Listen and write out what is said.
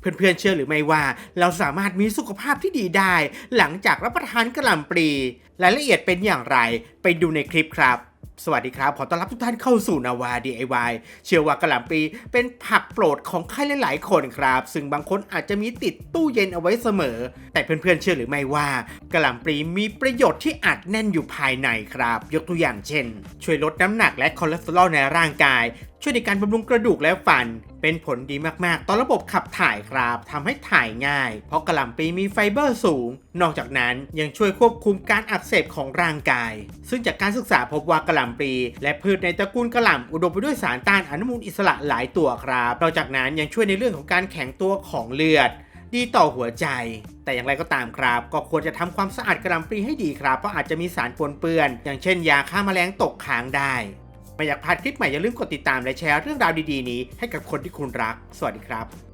เพื่อนๆเชื่อหรือไม่ว่า เราสามารถมีสุขภาพที่ดีได้ หลังจากรับประทานกระหล่ำปลีรายละเอียดเป็นอย่างไร ไปดูในคลิปครับ สวัสดีครับ ขอต้อนรับทุกท่านเข้าสู่นาวา DIY เชื่อว่ากระหล่ำปลีเป็นผักโปรดของใครหลายๆคนครับ ซึ่งบางคนอาจจะมีติดตู้เย็นเอาไว้เสมอ แต่เพื่อนๆเชื่อหรือไม่ว่ากระหล่ำปลีมีประโยชน์ที่อัดแน่นอยู่ภายในครับ ยกตัวอย่างเช่น ช่วยลดน้ำหนักและคอเลสเตอรอลในร่างกาย ช่วยในการบำรุงกระดูกและฟันเป็นผลดีมากๆ ต่อระบบขับถ่ายครับทำให้ถ่ายง่าย เพราะกระหล่ำปีมีไฟเบอร์สูง นอกจากนั้นยังช่วยควบคุมการอักเสบของร่างกาย ซึ่งจากการศึกษาพบว่ากระหล่ำปีและพืชในตระกูลกระหล่ำอุดมไปด้วยสารต้านอนุมูลอิสระหลายตัวครับ นอกจากนั้นยังช่วยในเรื่องของการแข็งตัวของเลือด ดีต่อหัวใจแต่อย่างไรก็ตามครับ ก็ควรจะทำความสะอาดกระหล่ำปลีให้ดีครับ เพราะอาจจะมีสารปนเปื้อน อย่างเช่นยาฆ่าแมลงตกค้างได้ ไม่อยากพลาดคลิปใหม่อย่าลืมกดติดตามและแชร์เรื่องราวดีๆนี้ให้กับคนที่คุณรัก สวัสดีครับ